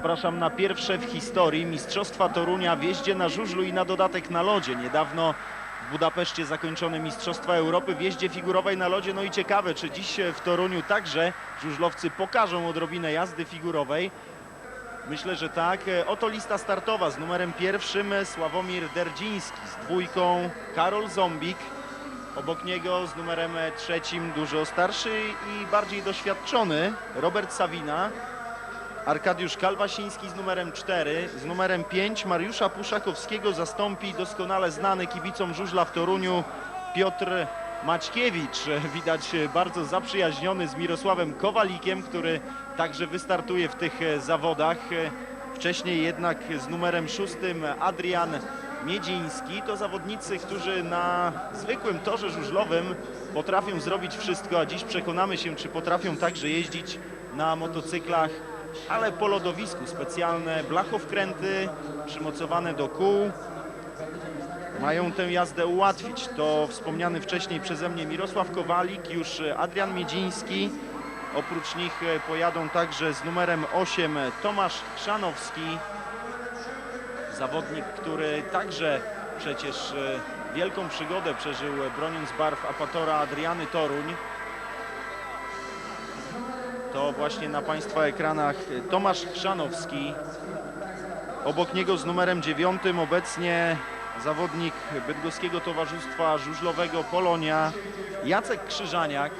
Zapraszam na pierwsze w historii Mistrzostwa Torunia w jeździe na żużlu i na dodatek na lodzie. Niedawno w Budapeszcie zakończone Mistrzostwa Europy w jeździe figurowej na lodzie. No i ciekawe, czy dziś w Toruniu także żużlowcy pokażą odrobinę jazdy figurowej. Myślę, że tak. Oto lista startowa z numerem pierwszym Sławomir Derdziński, z dwójką Karol Zombik. Obok niego z numerem trzecim dużo starszy i bardziej doświadczony Robert Sawina. Arkadiusz Kalwasiński z numerem 4, z numerem 5 Mariusza Puszakowskiego zastąpi doskonale znany kibicom żużla w Toruniu Piotr Maćkiewicz. Widać bardzo zaprzyjaźniony z Mirosławem Kowalikiem, który także wystartuje w tych zawodach. Wcześniej jednak z numerem 6 Adrian Miedziński. To zawodnicy, którzy na zwykłym torze żużlowym potrafią zrobić wszystko, a dziś przekonamy się, czy potrafią także jeździć na motocyklach ale po lodowisku specjalne blachowkręty przymocowane do kół mają tę jazdę ułatwić. To wspomniany wcześniej przeze mnie Mirosław Kowalik, już Adrian Miedziński. Oprócz nich pojadą także z numerem 8 Tomasz Chrzanowski, zawodnik, który także przecież wielką przygodę przeżył broniąc barw Apatora Adriany Toruń. To właśnie na Państwa ekranach Tomasz Chrzanowski. Obok niego z numerem dziewiątym obecnie zawodnik Bydgoskiego Towarzystwa Żużlowego Polonia Jacek Krzyżaniak.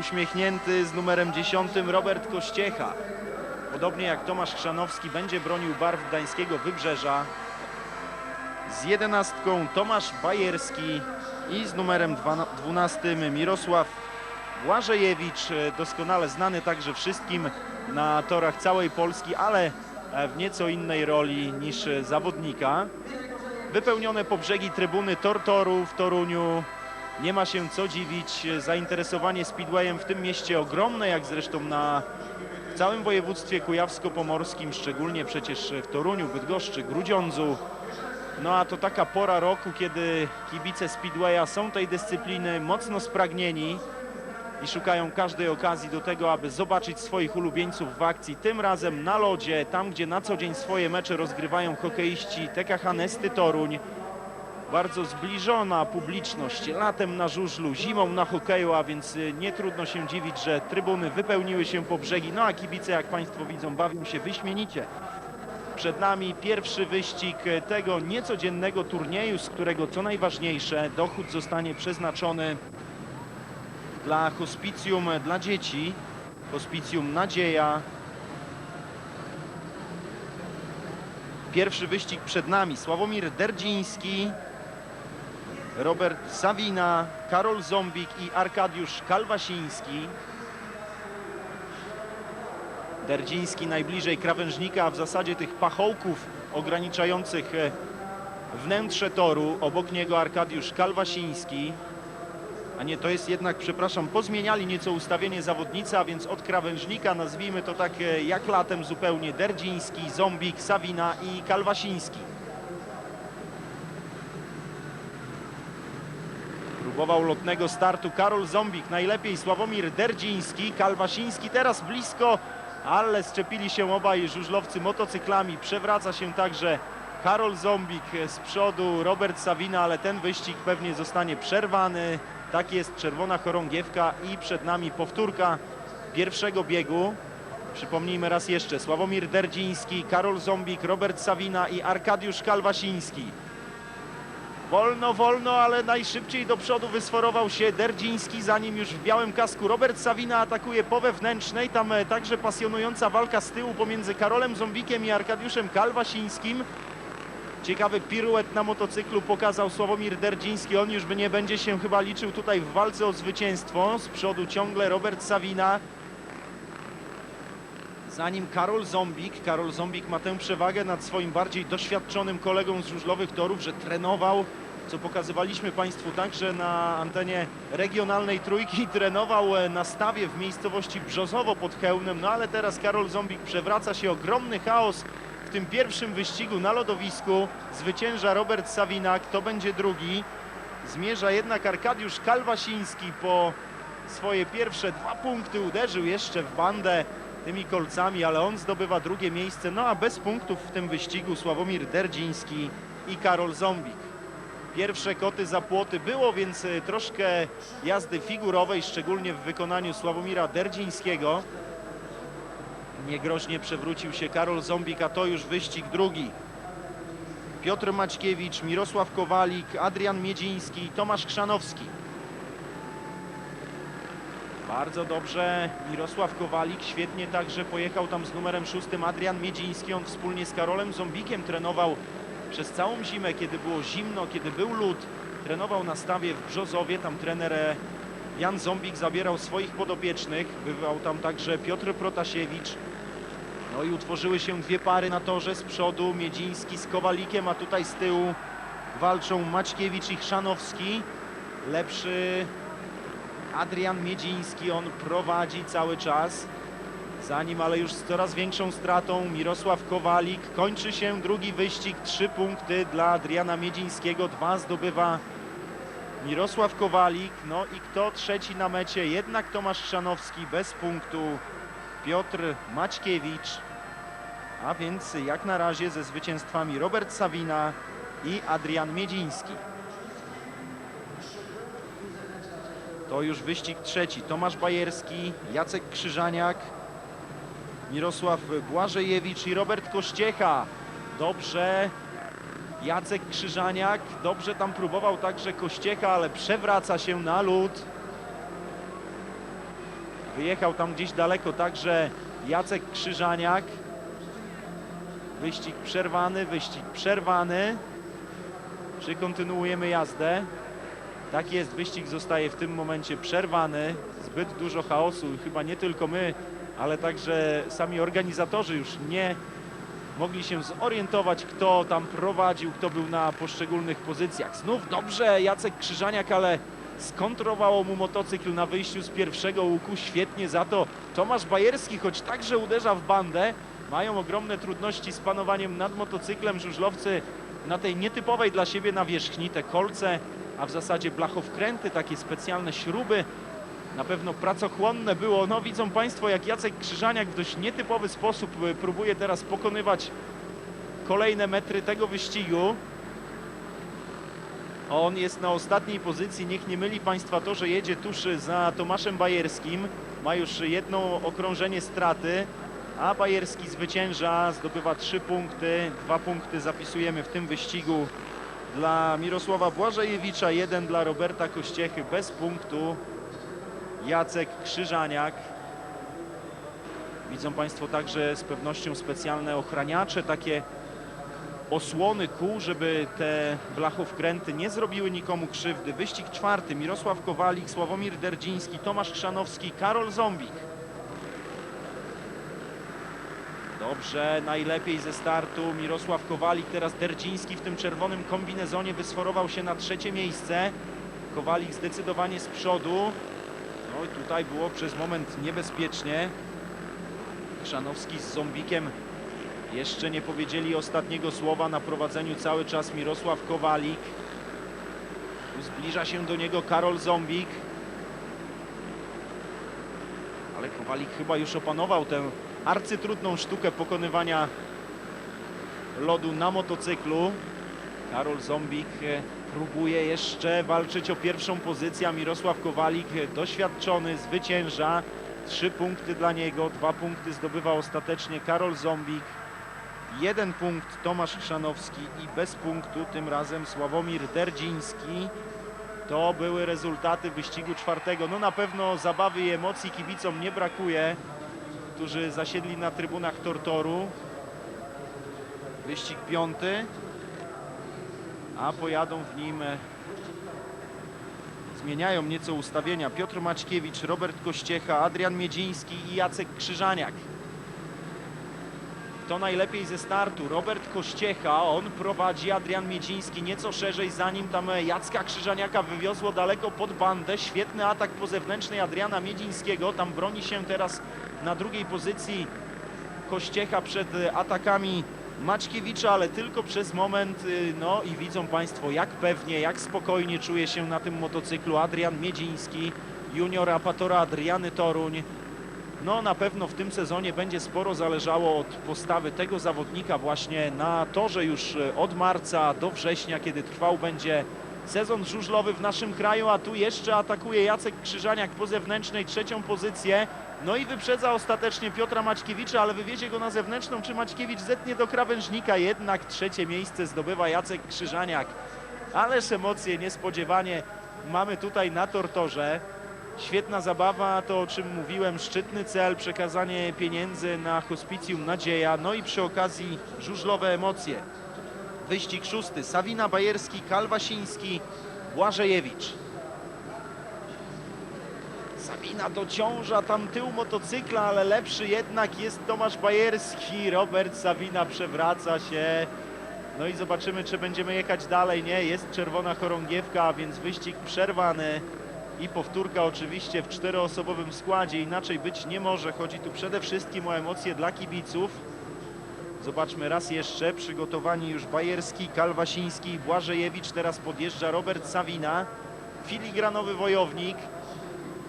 Uśmiechnięty z numerem dziesiątym Robert Kościecha. Podobnie jak Tomasz Chrzanowski będzie bronił barw Gdańskiego Wybrzeża z jedenastką Tomasz Bajerski i z numerem dwana- 12 Mirosław Błażejewicz, e, doskonale znany także wszystkim na torach całej Polski, ale e, w nieco innej roli niż e, zawodnika. Wypełnione po brzegi trybuny Tortoru w Toruniu. Nie ma się co dziwić, zainteresowanie speedwayem w tym mieście ogromne, jak zresztą na całym województwie kujawsko-pomorskim, szczególnie przecież w Toruniu, Bydgoszczy, Grudziądzu. No a to taka pora roku, kiedy kibice Speedwaya są tej dyscypliny mocno spragnieni i szukają każdej okazji do tego, aby zobaczyć swoich ulubieńców w akcji. Tym razem na lodzie, tam gdzie na co dzień swoje mecze rozgrywają hokeiści TKH Nesty Toruń. Bardzo zbliżona publiczność latem na żużlu, zimą na hokeju, a więc y, nie trudno się dziwić, że trybuny wypełniły się po brzegi. No a kibice, jak Państwo widzą, bawią się wyśmienicie. Przed nami pierwszy wyścig tego niecodziennego turnieju, z którego co najważniejsze dochód zostanie przeznaczony dla hospicjum dla dzieci, hospicjum Nadzieja. Pierwszy wyścig przed nami Sławomir Derdziński, Robert Sawina, Karol Zombik i Arkadiusz Kalwasiński. Derdziński najbliżej krawężnika, a w zasadzie tych pachołków ograniczających e, wnętrze toru. Obok niego Arkadiusz Kalwasiński. A nie, to jest jednak, przepraszam, pozmieniali nieco ustawienie zawodnicy, a więc od krawężnika nazwijmy to tak e, jak latem zupełnie Derdziński, Zombik, Sawina i Kalwasiński. Próbował lotnego startu Karol Zombik, najlepiej Sławomir Derdziński, Kalwasiński teraz blisko, ale szczepili się obaj żużlowcy motocyklami. Przewraca się także Karol Zombik z przodu, Robert Sawina, ale ten wyścig pewnie zostanie przerwany. Tak jest, czerwona chorągiewka i przed nami powtórka pierwszego biegu. Przypomnijmy raz jeszcze, Sławomir Derdziński, Karol Zombik, Robert Sawina i Arkadiusz Kalwasiński. Wolno, wolno, ale najszybciej do przodu wysforował się Derdziński, zanim już w białym kasku Robert Sawina atakuje po wewnętrznej. Tam e, także pasjonująca walka z tyłu pomiędzy Karolem Zombikiem i Arkadiuszem Kalwasińskim. Ciekawy piruet na motocyklu pokazał Sławomir Derdziński. On już by nie będzie się chyba liczył tutaj w walce o zwycięstwo. Z przodu ciągle Robert Sawina. Zanim Karol Zombik. Karol Zombik ma tę przewagę nad swoim bardziej doświadczonym kolegą z żużlowych torów, że trenował, co pokazywaliśmy Państwu także na antenie regionalnej trójki, trenował e, na stawie w miejscowości Brzozowo pod Chełmnem, no ale teraz Karol Zombik przewraca się ogromny chaos w tym pierwszym wyścigu na lodowisku. Zwycięża Robert Sawina, kto będzie drugi? Zmierza jednak Arkadiusz Kalwasiński po swoje pierwsze dwa punkty, uderzył jeszcze w bandę tymi kolcami, ale on zdobywa drugie miejsce, no a bez punktów w tym wyścigu Sławomir Derdziński i Karol Zombik. Pierwsze koty za płoty było, więc y, troszkę jazdy figurowej, szczególnie w wykonaniu Sławomira Derdzińskiego. Niegroźnie przewrócił się Karol Zombik, a to już wyścig drugi. Piotr Maćkiewicz, Mirosław Kowalik, Adrian Miedziński i Tomasz Krzanowski. Bardzo dobrze Mirosław Kowalik, świetnie także pojechał tam z numerem szóstym Adrian Miedziński. On wspólnie z Karolem Zombikiem trenował przez całą zimę, kiedy było zimno, kiedy był lód. Trenował na stawie w Brzozowie, tam trener e, Jan Zombik zabierał swoich podopiecznych. Bywał tam także Piotr Protasiewicz. No i utworzyły się dwie pary na torze z przodu, Miedziński z Kowalikiem, a tutaj z tyłu walczą Maćkiewicz i Chrzanowski. Lepszy Adrian Miedziński, on prowadzi cały czas. Za nim, ale już z coraz większą stratą Mirosław Kowalik. Kończy się drugi wyścig, trzy punkty dla Adriana Miedzińskiego, dwa zdobywa Mirosław Kowalik. No i kto trzeci na mecie? Jednak Tomasz Chrzanowski bez punktu. Piotr Maćkiewicz. A więc jak na razie ze zwycięstwami Robert Sawina i Adrian Miedziński. To już wyścig trzeci. Tomasz Bajerski, Jacek Krzyżaniak, Mirosław Błażejewicz i Robert Kościecha. Dobrze. Jacek Krzyżaniak. Dobrze tam próbował także Kościecha, ale przewraca się na lód. Wyjechał tam gdzieś daleko także Jacek Krzyżaniak. Wyścig przerwany, wyścig przerwany. Czy kontynuujemy jazdę? Tak jest, wyścig zostaje w tym momencie przerwany. Zbyt dużo chaosu, chyba nie tylko my, ale także sami organizatorzy już nie mogli się zorientować, kto tam prowadził, kto był na poszczególnych pozycjach. Znów dobrze Jacek Krzyżaniak, ale skontrowało mu motocykl na wyjściu z pierwszego łuku. Świetnie za to Tomasz Bajerski, choć także uderza w bandę. Mają ogromne trudności z panowaniem nad motocyklem. Żużlowcy na tej nietypowej dla siebie nawierzchni, te kolce, a w zasadzie blachowkręty, takie specjalne śruby, na pewno pracochłonne było. No widzą Państwo, jak Jacek Krzyżaniak w dość nietypowy sposób y, próbuje teraz pokonywać kolejne metry tego wyścigu. On jest na ostatniej pozycji. Niech nie myli Państwa to, że jedzie tuż za Tomaszem Bajerskim. Ma już jedno okrążenie straty, a Bajerski zwycięża, zdobywa trzy punkty. Dwa punkty zapisujemy w tym wyścigu dla Mirosława Błażejewicza, jeden dla Roberta Kościechy bez punktu. Jacek Krzyżaniak. Widzą Państwo także z pewnością specjalne ochraniacze, takie osłony kół, żeby te blachowkręty nie zrobiły nikomu krzywdy. Wyścig czwarty. Mirosław Kowalik, Sławomir Derdziński, Tomasz Chrzanowski, Karol Zombik. Dobrze, najlepiej ze startu Mirosław Kowalik, teraz Derdziński w tym czerwonym kombinezonie wysforował się na trzecie miejsce. Kowalik zdecydowanie z przodu. No i tutaj było przez moment niebezpiecznie. Chrzanowski z Zombikiem jeszcze nie powiedzieli ostatniego słowa na prowadzeniu cały czas Mirosław Kowalik. Zbliża się do niego Karol Zombik. Ale Kowalik chyba już opanował tę arcytrudną sztukę pokonywania lodu na motocyklu. Karol Zombik e, próbuje jeszcze walczyć o pierwszą pozycję. Mirosław Kowalik e, doświadczony zwycięża. Trzy punkty dla niego, dwa punkty zdobywa ostatecznie Karol Zombik. Jeden punkt Tomasz Chrzanowski i bez punktu tym razem Sławomir Derdziński. To były rezultaty wyścigu czwartego. No na pewno zabawy i emocji kibicom nie brakuje, którzy zasiedli na trybunach Tortoru. Wyścig piąty, a pojadą w nim e, zmieniają nieco ustawienia Piotr Maćkiewicz, Robert Kościecha, Adrian Miedziński i Jacek Krzyżaniak. To najlepiej ze startu. Robert Kościecha, on prowadzi Adrian Miedziński nieco szerzej, zanim tam Jacka Krzyżaniaka wywiozło daleko pod bandę. Świetny atak po zewnętrznej Adriana Miedzińskiego. Tam broni się teraz na drugiej pozycji Kościecha przed atakami Maćkiewicza, ale tylko przez moment. y, No i widzą Państwo, jak pewnie, jak spokojnie czuje się na tym motocyklu Adrian Miedziński. junior Apatora Adriany Toruń. No na pewno w tym sezonie będzie sporo zależało od postawy tego zawodnika właśnie na torze już e, od marca do września, kiedy trwał będzie sezon żużlowy w naszym kraju, a tu jeszcze atakuje Jacek Krzyżaniak po zewnętrznej trzecią pozycję. No i wyprzedza ostatecznie Piotra Maćkiewicza, ale wywiezie go na zewnętrzną, czy Maćkiewicz zetnie do krawężnika, jednak trzecie miejsce zdobywa Jacek Krzyżaniak. Ależ emocje niespodziewanie mamy tutaj na tortorze. Świetna zabawa, to o czym mówiłem, szczytny cel, przekazanie pieniędzy na hospicjum Nadzieja, no i przy okazji żużlowe emocje. Wyścig szósty, Sawina Bajerski, Kalwasiński, Błażejewicz. Sabina dociąża tam tył motocykla, ale lepszy jednak jest Tomasz Bajerski. Robert Sabina przewraca się. No i zobaczymy, czy będziemy jechać dalej. Nie, jest czerwona chorągiewka, więc wyścig przerwany. I powtórka oczywiście w czteroosobowym składzie. Inaczej być nie może. Chodzi tu przede wszystkim o emocje dla kibiców. Zobaczmy raz jeszcze. Przygotowani już Bajerski, Kalwasiński Błażejewicz. Teraz podjeżdża Robert Sawina. Filigranowy wojownik.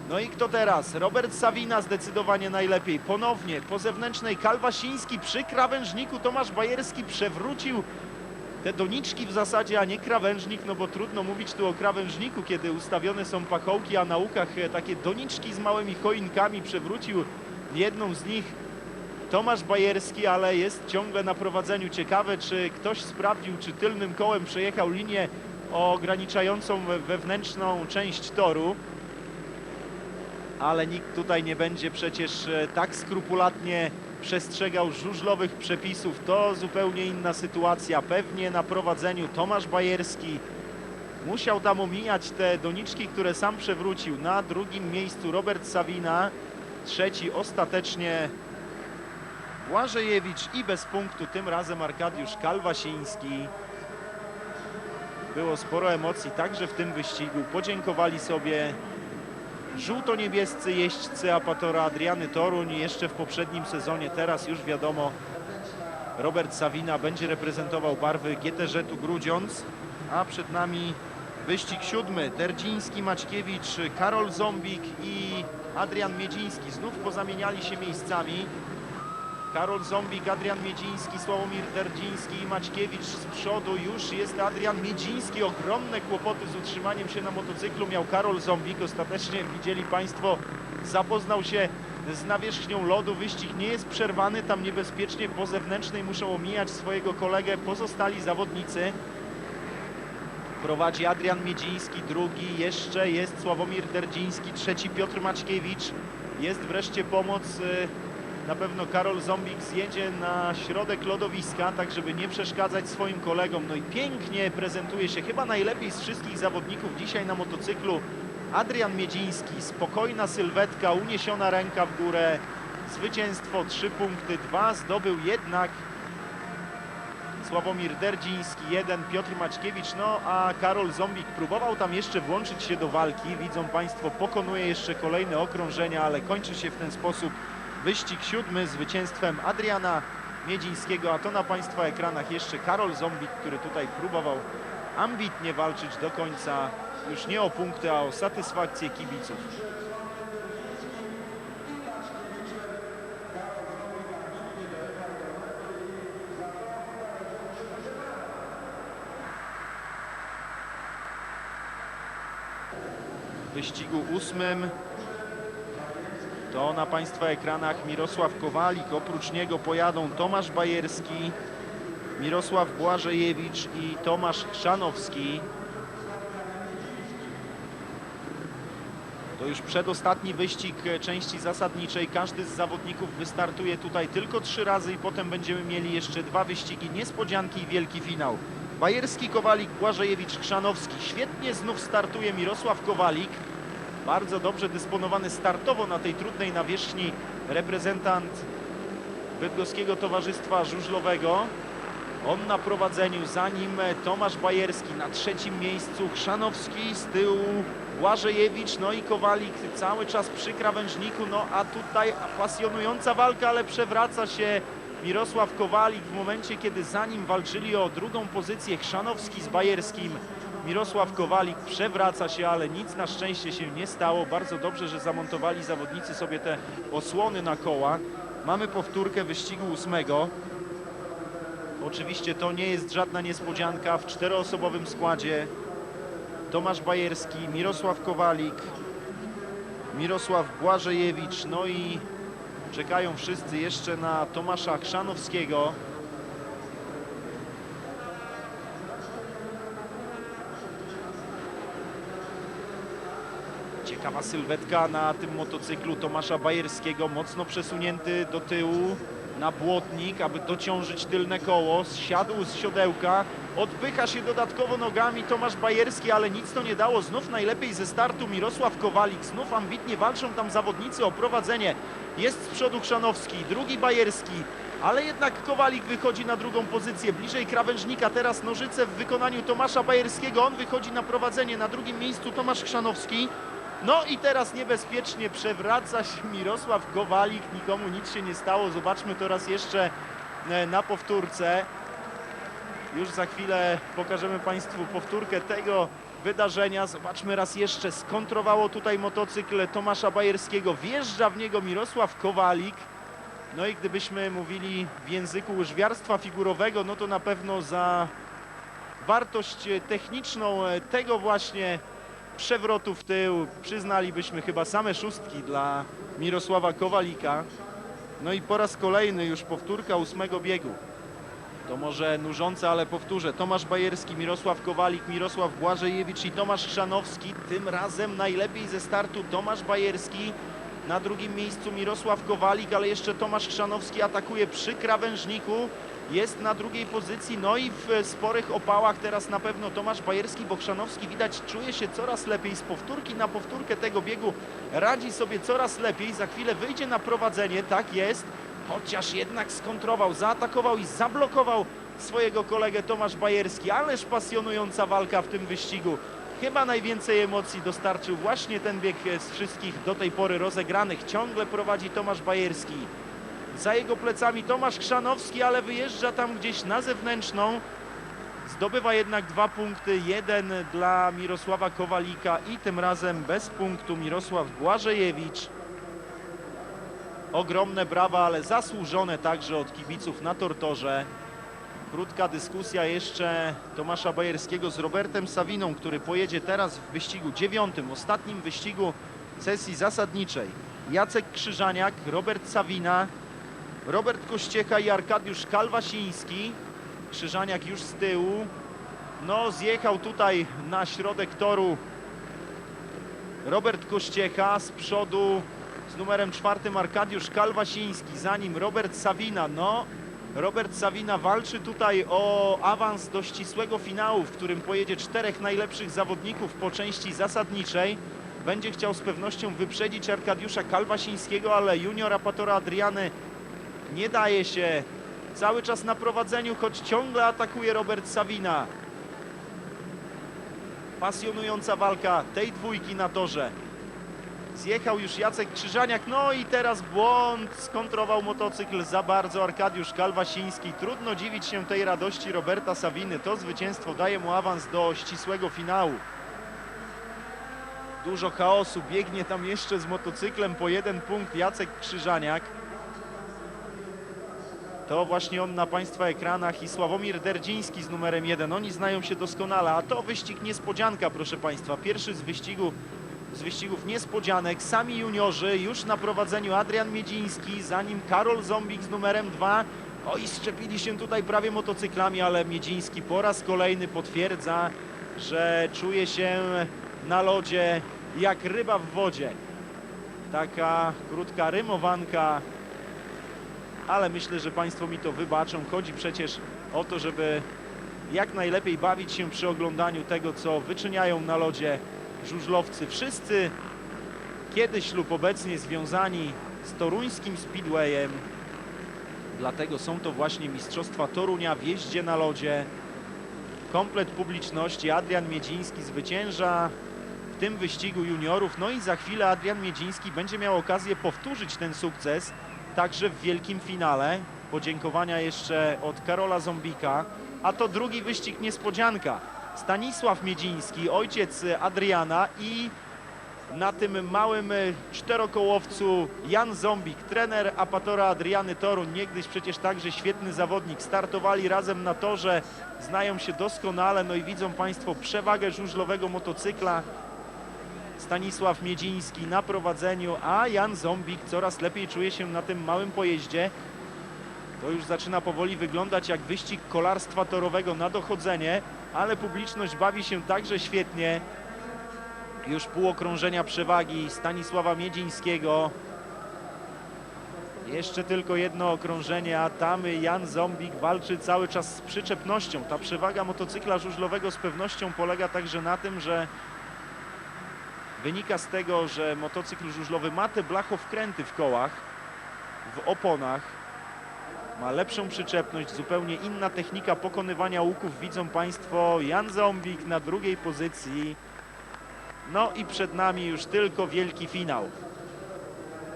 No i kto teraz? Robert Sawina zdecydowanie najlepiej. Ponownie po zewnętrznej Kalwasiński przy krawężniku Tomasz Bajerski przewrócił te doniczki w zasadzie, a nie krawężnik, no bo trudno mówić tu o krawężniku, kiedy ustawione są pachołki, a na łukach e, takie doniczki z małymi choinkami przewrócił jedną z nich Tomasz Bajerski, ale jest ciągle na prowadzeniu. Ciekawe, czy ktoś sprawdził, czy tylnym kołem przejechał linię ograniczającą wewnętrzną część toru ale nikt tutaj nie będzie przecież e, tak skrupulatnie przestrzegał żużlowych przepisów. To zupełnie inna sytuacja. Pewnie na prowadzeniu Tomasz Bajerski musiał tam omijać te doniczki, które sam przewrócił. Na drugim miejscu Robert Sawina, trzeci ostatecznie Błażejewicz i bez punktu tym razem Arkadiusz Kalwasiński. Było sporo emocji także w tym wyścigu. Podziękowali sobie żółto-niebiescy jeźdźcy Apatora Adriany Toruń jeszcze w poprzednim sezonie. Teraz już wiadomo, Robert Sawina będzie reprezentował barwy GTŻ-u Grudziądz, a przed nami wyścig siódmy. Derdziński, Maćkiewicz, Karol Zombik i Adrian Miedziński. Znów pozamieniali się miejscami. Karol Zombik, Adrian Miedziński, Sławomir Derdziński i Maćkiewicz z przodu. Już jest Adrian Miedziński. Ogromne kłopoty z utrzymaniem się na motocyklu miał Karol Zombik. Ostatecznie widzieli Państwo, zapoznał się z nawierzchnią lodu. Wyścig nie jest przerwany. Tam niebezpiecznie po zewnętrznej muszą omijać swojego kolegę pozostali zawodnicy. Prowadzi Adrian Miedziński, drugi jeszcze jest Sławomir Derdziński, trzeci Piotr Maćkiewicz. Jest wreszcie pomoc. Na pewno Karol Zombik zjedzie na środek lodowiska, tak żeby nie przeszkadzać swoim kolegom. No i pięknie prezentuje się chyba najlepiej z wszystkich zawodników dzisiaj na motocyklu Adrian Miedziński. Spokojna sylwetka, uniesiona ręka w górę. Zwycięstwo, trzy punkty, dwa zdobył jednak Sławomir Derdziński, jeden Piotr Maćkiewicz, no a Karol Zombik próbował tam jeszcze włączyć się do walki. Widzą Państwo, pokonuje jeszcze kolejne okrążenia, ale kończy się w ten sposób wyścig siódmy zwycięstwem Adriana Miedzińskiego, a to na Państwa ekranach jeszcze Karol Zombik, który tutaj próbował ambitnie walczyć do końca, już nie o punkty, a o satysfakcję kibiców. W wyścigu ósmym to na Państwa ekranach Mirosław Kowalik. Oprócz niego pojadą Tomasz Bajerski, Mirosław Błażejewicz i Tomasz Chrzanowski. To już przedostatni wyścig części zasadniczej. Każdy z zawodników wystartuje tutaj tylko trzy razy i potem będziemy mieli jeszcze dwa wyścigi, niespodzianki i wielki finał. Bajerski, Kowalik, Błażejewicz, Chrzanowski. Świetnie znów startuje Mirosław Kowalik. Bardzo dobrze dysponowany startowo na tej trudnej nawierzchni reprezentant Bydgoskiego Towarzystwa Żużlowego. On na prowadzeniu, za nim Tomasz Bajerski na trzecim miejscu, Chrzanowski z tyłu, Błażejewicz, no i Kowalik cały czas przy krawężniku, no a tutaj pasjonująca walka, ale przewraca się Mirosław Kowalik w momencie, kiedy za nim walczyli o drugą pozycję Chrzanowski z Bajerskim. Mirosław Kowalik przewraca się, ale nic na szczęście się nie stało. Bardzo dobrze, że zamontowali zawodnicy sobie te osłony na koła. Mamy powtórkę wyścigu ósmego. Oczywiście to nie jest żadna niespodzianka. W czteroosobowym składzie Tomasz Bajerski, Mirosław Kowalik, Mirosław Błażejewicz, no i czekają wszyscy jeszcze na Tomasza Chrzanowskiego. Ciekawa sylwetka na tym motocyklu Tomasza Bajerskiego, mocno przesunięty do tyłu na błotnik, aby dociążyć tylne koło. Zsiadł z siodełka, odpycha się dodatkowo nogami Tomasz Bajerski, ale nic to nie dało. Znów najlepiej ze startu Mirosław Kowalik, znów ambitnie walczą tam zawodnicy o prowadzenie. Jest z przodu Chrzanowski, drugi Bajerski, ale jednak Kowalik wychodzi na drugą pozycję, bliżej krawężnika. Teraz nożyce w wykonaniu Tomasza Bajerskiego. On wychodzi na prowadzenie, na drugim miejscu Tomasz Chrzanowski. No i teraz niebezpiecznie przewraca się Mirosław Kowalik, nikomu nic się nie stało. Zobaczmy to raz jeszcze e, na powtórce. Już za chwilę pokażemy Państwu powtórkę tego wydarzenia. Zobaczmy raz jeszcze. Skontrowało tutaj motocykl Tomasza Bajerskiego. Wjeżdża w niego Mirosław Kowalik. No i gdybyśmy mówili w języku łyżwiarstwa figurowego, no to na pewno za wartość techniczną e, tego właśnie przewrotu w tył przyznalibyśmy chyba same szóstki dla Mirosława Kowalika. No i po raz kolejny już powtórka ósmego biegu. To może nużące, ale powtórzę. Tomasz Bajerski, Mirosław Kowalik, Mirosław Błażejewicz i Tomasz Chrzanowski. Tym razem najlepiej ze startu Tomasz Bajerski. Na drugim miejscu Mirosław Kowalik, ale jeszcze Tomasz Chrzanowski atakuje przy krawężniku. Jest na drugiej pozycji, no i w sporych opałach teraz na pewno Tomasz Bajerski, bo Chrzanowski widać czuje się coraz lepiej. Z powtórki na powtórkę tego biegu radzi sobie coraz lepiej. Za chwilę wyjdzie na prowadzenie, tak jest. Chociaż jednak skontrował, zaatakował i zablokował swojego kolegę Tomasz Bajerski. Ależ pasjonująca walka w tym wyścigu. Chyba najwięcej emocji dostarczył właśnie ten bieg z wszystkich do tej pory rozegranych. Ciągle prowadzi Tomasz Bajerski. Za jego plecami Tomasz Chrzanowski, ale wyjeżdża tam gdzieś na zewnętrzną. Zdobywa jednak dwa punkty, jeden dla Mirosława Kowalika i tym razem bez punktu Mirosław Błażejewicz. Ogromne brawa, ale zasłużone także od kibiców na Tortorze. Krótka dyskusja jeszcze Tomasza Bajerskiego z Robertem Sawiną, który pojedzie teraz w wyścigu dziewiątym, ostatnim wyścigu sesji zasadniczej. Jacek Krzyżaniak, Robert Sawina, Robert Kościecha i Arkadiusz Kalwasiński. Krzyżaniak już z tyłu. No, zjechał tutaj na środek toru Robert Kościecha, z przodu z numerem czwartym Arkadiusz Kalwasiński, za nim Robert Sawina. No, Robert Sawina walczy tutaj o awans do ścisłego finału, w którym pojedzie czterech najlepszych zawodników po części zasadniczej. Będzie chciał z pewnością wyprzedzić Arkadiusza Kalwasińskiego, ale junior Apatora Adriany nie daje się. Cały czas na prowadzeniu, choć ciągle atakuje Robert Sawina. Pasjonująca walka tej dwójki na torze. Zjechał już Jacek Krzyżaniak, no i teraz błąd, skontrował motocykl za bardzo Arkadiusz Kalwasiński. Trudno dziwić się tej radości Roberta Sawiny. To zwycięstwo daje mu awans do ścisłego finału. Dużo chaosu, biegnie tam jeszcze z motocyklem po jeden punkt Jacek Krzyżaniak. To właśnie on na Państwa ekranach i Sławomir Derdziński z numerem 1. Oni znają się doskonale, a to wyścig niespodzianka, proszę Państwa. Pierwszy z wyścigu z wyścigów niespodzianek. Sami juniorzy już na prowadzeniu Adrian Miedziński, za nim Karol Zombik z numerem 2. O i szczepili się tutaj prawie motocyklami, ale Miedziński po raz kolejny potwierdza, że czuje się na lodzie jak ryba w wodzie. Taka krótka rymowanka, ale myślę, że Państwo mi to wybaczą. Chodzi przecież o to, żeby jak najlepiej bawić się przy oglądaniu tego, co wyczyniają na lodzie żużlowcy. Wszyscy kiedyś lub obecnie związani z toruńskim Speedwayem. Dlatego są to właśnie Mistrzostwa Torunia w jeździe na lodzie. Komplet publiczności. Adrian Miedziński zwycięża w tym wyścigu juniorów. No i za chwilę Adrian Miedziński będzie miał okazję powtórzyć ten sukces także w wielkim finale. Podziękowania jeszcze od Karola Zombika. A to drugi wyścig niespodzianka. Stanisław Miedziński, ojciec Adriana i na tym małym czterokołowcu Jan Zombik, trener Apatora Adriany Toruń, niegdyś przecież także świetny zawodnik. Startowali razem na torze, znają się doskonale, no i widzą Państwo przewagę żużlowego motocykla. Stanisław Miedziński na prowadzeniu, a Jan Zombik coraz lepiej czuje się na tym małym pojeździe. To już zaczyna powoli wyglądać jak wyścig kolarstwa torowego na dochodzenie, ale publiczność bawi się także świetnie. Już pół okrążenia przewagi Stanisława Miedzińskiego. Jeszcze tylko jedno okrążenie, a tam Jan Zombik walczy cały czas z przyczepnością. Ta przewaga motocykla żużlowego z pewnością polega także na tym, że wynika z tego, że motocykl żużlowy ma te blachowkręty w kołach, w oponach, ma lepszą przyczepność, zupełnie inna technika pokonywania łuków. Widzą Państwo Jan Zombik na drugiej pozycji. No i przed nami już tylko wielki finał.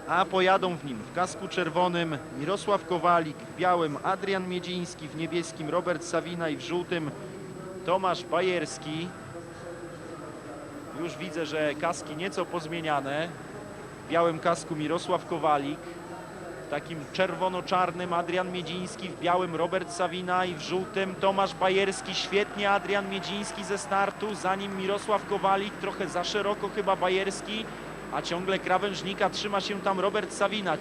A pojadą w nim w kasku czerwonym Mirosław Kowalik, w białym Adrian Miedziński, w niebieskim Robert Sawina i w żółtym Tomasz Bajerski. Już widzę, że kaski nieco pozmieniane. W białym kasku Mirosław Kowalik, w takim czerwono-czarnym Adrian Miedziński, w białym Robert Sawina i w żółtym Tomasz Bajerski. Świetnie Adrian Miedziński ze startu, za nim Mirosław Kowalik, trochę za szeroko chyba Bajerski, a ciągle krawężnika trzyma się tam Robert Sawina.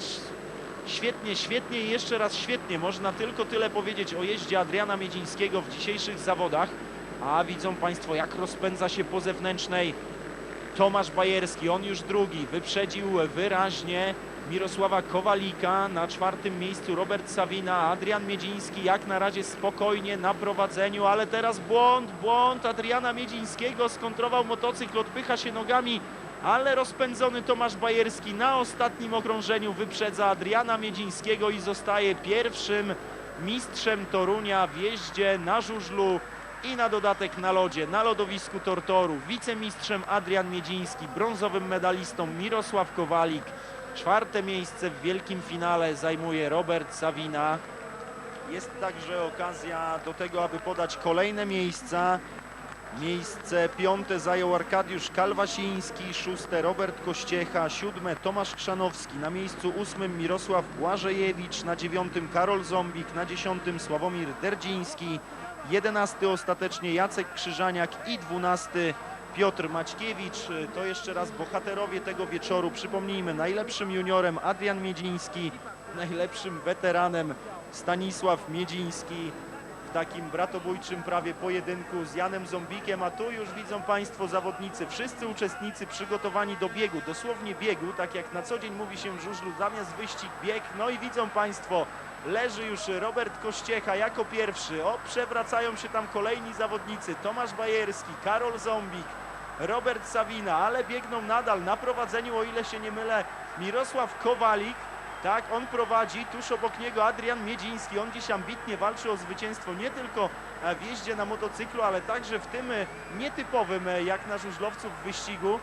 Świetnie, świetnie i jeszcze raz świetnie. Można tylko tyle powiedzieć o jeździe Adriana Miedzińskiego w dzisiejszych zawodach. A widzą Państwo, jak rozpędza się po zewnętrznej Tomasz Bajerski. On już drugi. Wyprzedził wyraźnie Mirosława Kowalika. Na czwartym miejscu Robert Sawina. Adrian Miedziński jak na razie spokojnie na prowadzeniu, ale teraz błąd, błąd Adriana Miedzińskiego. Skontrował motocykl, odpycha się nogami, ale rozpędzony Tomasz Bajerski na ostatnim okrążeniu wyprzedza Adriana Miedzińskiego i zostaje pierwszym mistrzem Torunia w jeździe na żużlu i na dodatek na lodzie, na lodowisku Tortoru. Wicemistrzem Adrian Miedziński, brązowym medalistą Mirosław Kowalik. Czwarte miejsce w wielkim finale zajmuje Robert Sawina. Jest także okazja do tego, aby podać kolejne miejsca. Miejsce piąte zajął Arkadiusz Kalwasiński, szóste Robert Kościecha, siódme Tomasz Krzanowski, na miejscu ósmym Mirosław Błażejewicz, na dziewiątym Karol Zombik, na dziesiątym Sławomir Derdziński, jedenasty ostatecznie Jacek Krzyżaniak i dwunasty Piotr Maćkiewicz. To jeszcze raz bohaterowie tego wieczoru. Przypomnijmy, najlepszym juniorem Adrian Miedziński, najlepszym weteranem Stanisław Miedziński w takim bratobójczym prawie pojedynku z Janem Zombikiem, a tu już widzą Państwo zawodnicy, wszyscy uczestnicy przygotowani do biegu, dosłownie biegu, tak jak na co dzień mówi się w żużlu, zamiast wyścig bieg, no i widzą Państwo, leży już Robert Kościecha jako pierwszy, o przewracają się tam kolejni zawodnicy, Tomasz Bajerski, Karol Zombik, Robert Sawina, ale biegną nadal na prowadzeniu, o ile się nie mylę, Mirosław Kowalik, tak, on prowadzi, tuż obok niego Adrian Miedziński. On dziś ambitnie walczy o zwycięstwo nie tylko w jeździe na motocyklu, ale także w tym e, nietypowym e, jak na żużlowców wyścigu.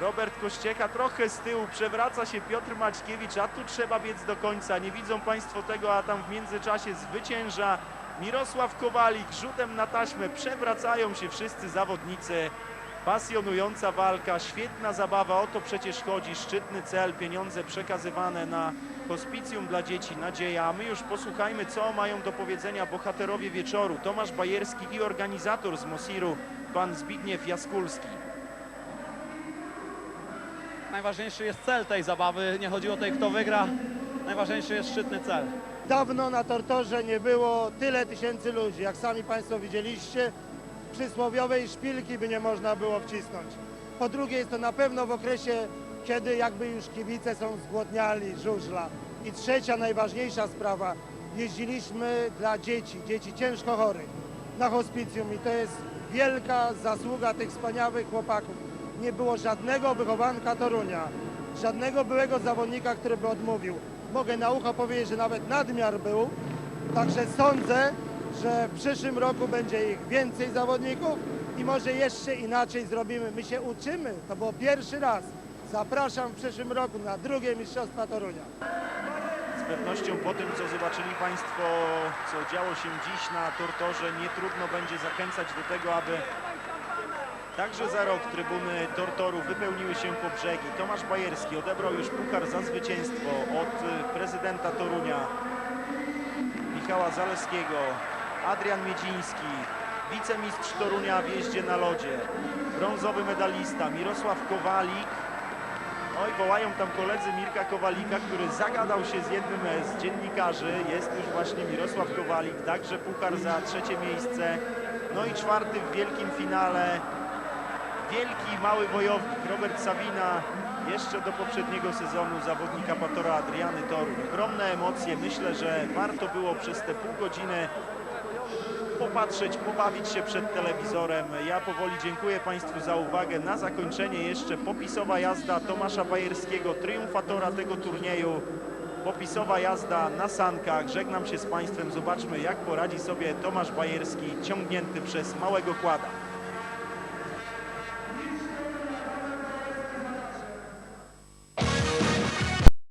Robert Kościeka trochę z tyłu, przewraca się Piotr Maćkiewicz, a tu trzeba biec do końca. Nie widzą Państwo tego, a tam w międzyczasie zwycięża Mirosław Kowalik. Rzutem na taśmę przewracają się wszyscy zawodnicy. Pasjonująca walka, świetna zabawa, o to przecież chodzi, szczytny cel, pieniądze przekazywane na hospicjum dla dzieci, nadzieja. A my już posłuchajmy, co mają do powiedzenia bohaterowie wieczoru. Tomasz Bajerski i organizator z Mosiru, pan Zbigniew Jaskulski. Najważniejszy jest cel tej zabawy, nie chodzi o tej kto wygra, najważniejszy jest szczytny cel. Dawno na Tortorze nie było tyle tysięcy ludzi. Jak sami Państwo widzieliście, przysłowiowej szpilki by nie można było wcisnąć. Po drugie jest to na pewno w okresie, kiedy jakby już kibice są zgłodniali żużla. I trzecia, najważniejsza sprawa, jeździliśmy dla dzieci, dzieci ciężko chorych na hospicjum i to jest wielka zasługa tych wspaniałych chłopaków. Nie było żadnego wychowanka Torunia, żadnego byłego zawodnika, który by odmówił. Mogę na ucho powiedzieć, że nawet nadmiar był, Także sądzę, że w przyszłym roku będzie ich więcej zawodników i może jeszcze inaczej zrobimy. My się uczymy, to było pierwszy raz. Zapraszam w przyszłym roku na drugie Mistrzostwa Torunia. pewnością po tym, co zobaczyli Państwo, co działo się dziś na Tortorze, nie trudno będzie zachęcać do tego, aby także za rok trybuny Tortoru wypełniły się po brzegi. Tomasz Bajerski odebrał już puchar za zwycięstwo od y, prezydenta Torunia, Michała Zaleskiego, Adrian Miedziński, wicemistrz Torunia w jeździe na lodzie, brązowy medalista Mirosław Kowalik, Oj, wołają tam koledzy Mirka Kowalika, który zagadał się z jednym e, z dziennikarzy. Jest już właśnie Mirosław Kowalik, także puchar za trzecie miejsce. No i czwarty w wielkim finale. Wielki, mały wojownik Robert Sabina. Jeszcze do poprzedniego sezonu zawodnika Patora Adriany Toruń. Ogromne emocje. Myślę, że warto było przez te pół godziny popatrzeć, pobawić się przed telewizorem. Ja powoli dziękuję Państwu za uwagę. Na zakończenie jeszcze popisowa jazda Tomasza Bajerskiego, triumfatora tego turnieju. Popisowa jazda na sankach. Żegnam się z Państwem. Zobaczmy, jak poradzi sobie Tomasz Bajerski, ciągnięty przez małego kłada.